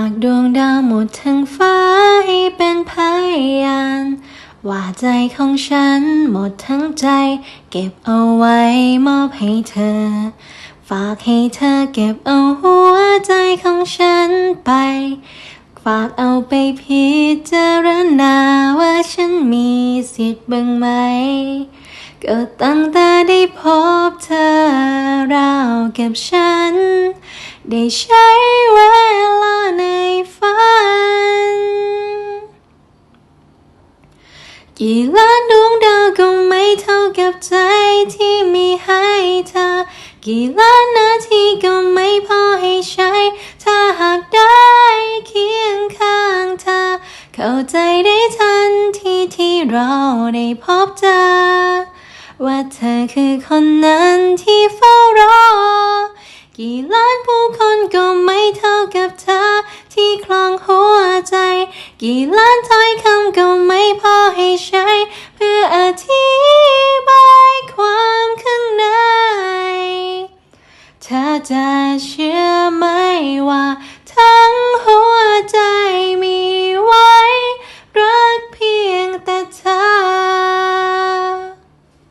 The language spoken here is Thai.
ากดวงดาวหมดทั้งฟ้าให้เป็นพยาน ว่าใจของฉันหมดทั้งใจ เก็บเอาไว้มอบให้เธอ ฝากให้เธอเก็บเอาหัวใจของฉันไป ฝากเอาไปพิจารณาว่าฉันมีสิทธิ์บ้างไหมก็ตั้งแต่ได้พบเธอราวกับฉัน ได้ใช้ กี่ล้านดวงดาวก็ไม่เท่ากับใจที่มีให้เธอ กี่ล้านนาทีก็ไม่พอให้ใช้ ถ้าหากได้เคียงข้างเธอ เข้าใจได้ทันทีที่เราได้พบเจอ ว่าเธอคือคนนั้นที่เฝ้ารอ กี่ล้านผู้คนก็ไม่เท่ากับเธอ ที่คลองหัวใจ กี่ล้านถ้อยคำก็ไม่พอ จะเชื่อไหมว่า